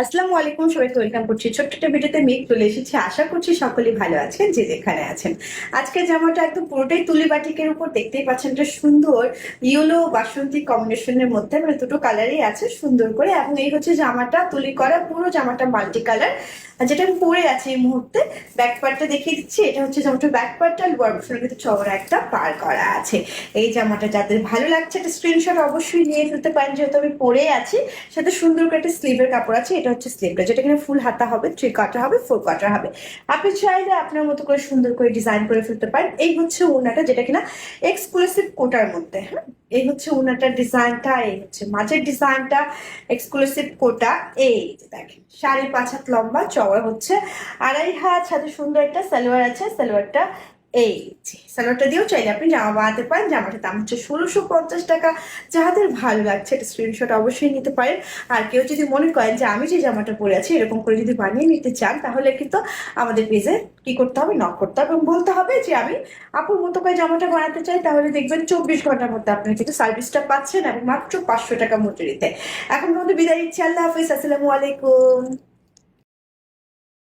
আসসালামু আলাইকুম, সবাইকে ওয়েলকাম করছি। ছোট্ট একটা ভিডিওতে মেঘ তুলে এসেছি। আশা করছি সকলেই ভালো আছেন, যে যেখানে আছেন। আজকে জামাটা একদম পুরোটাই তুলি বাটিকের উপর। দেখতেই পাচ্ছেন একটা সুন্দর ইয়েলো বাসন্তী কম্বিনেশনের মধ্যে। মানে দুটো কালারই আছে সুন্দর করে। এবং এই হচ্ছে জামাটা, তুলি করা পুরো জামাটা মাল্টি কালার যেটা আমি পরে আছি এই মুহূর্তে ব্যাক পার্টটা দেখিয়ে দিচ্ছি। এটা হচ্ছে জামাটা ব্যাক পার্টটা লোয়ার পোর্শনে কিন্তু চওড়া একটা পার করা আছে। এই জামাটা যাদের ভালো লাগছে, একটা স্ক্রিনশট অবশ্যই নিয়ে ফেলতে পারেন। যেহেতু আমি পরে আছি, সাথে সুন্দর করে একটা স্লিভের কাপড় আছে। এটা হচ্ছে স্লিভটা যেটা কিনা ফুল হাতা হবে থ্রি কাটার হবে ফোর কাটার হবে। আপনি চাইলে আপনার মতো করে সুন্দর করে ডিজাইন করে ফেলতে পারেন। এই হচ্ছে ওনাটা যেটা কিনা এক্সক্লুসিভ কোটার মধ্যে হ্যাঁ? এই হচ্ছে ওনাটার ডিজাইনটা এই হচ্ছে মাঝের ডিজাইনটা এক্সক্লুসিভ কোটা। এই দেখেন সাড়ে পাঁচ হাত লম্বা, চওড়া হচ্ছে। আড়াই হাত সাথে সুন্দর একটা সালোয়ার আছে, সালোয়ারটা এই যে সালোয়ারটা দিয়েও চাইলে আপনি জামা বানাতে পারেন। জামাটার দাম হচ্ছে ষোলোশো পঞ্চাশ টাকা। যাদের ভালো লাগছে এটা স্ক্রিনশট অবশ্যই নিতে পারেন। আর কেউ যদি মনে করেন যে আমি যে জামাটা পরে আছি, এরকম করে যদি বানিয়ে নিতে চান, তাহলে কিন্তু আমাদের পেজে কি করতে হবে? নক করতে হবে এবং বলতে হবে যে, আমি আপুর মতো করে জামাটা বানাতে চাই, তাহলে দেখবেন চব্বিশ ঘণ্টার মধ্যে আপনারা কিন্তু সার্ভিসটা পাচ্ছেন এবং মাত্র পাঁচশো টাকা মজুরিতে। এখন বন্ধু বিদায় নিচ্ছি। আল্লাহ হাফিজ। আসসালামু আলাইকুম।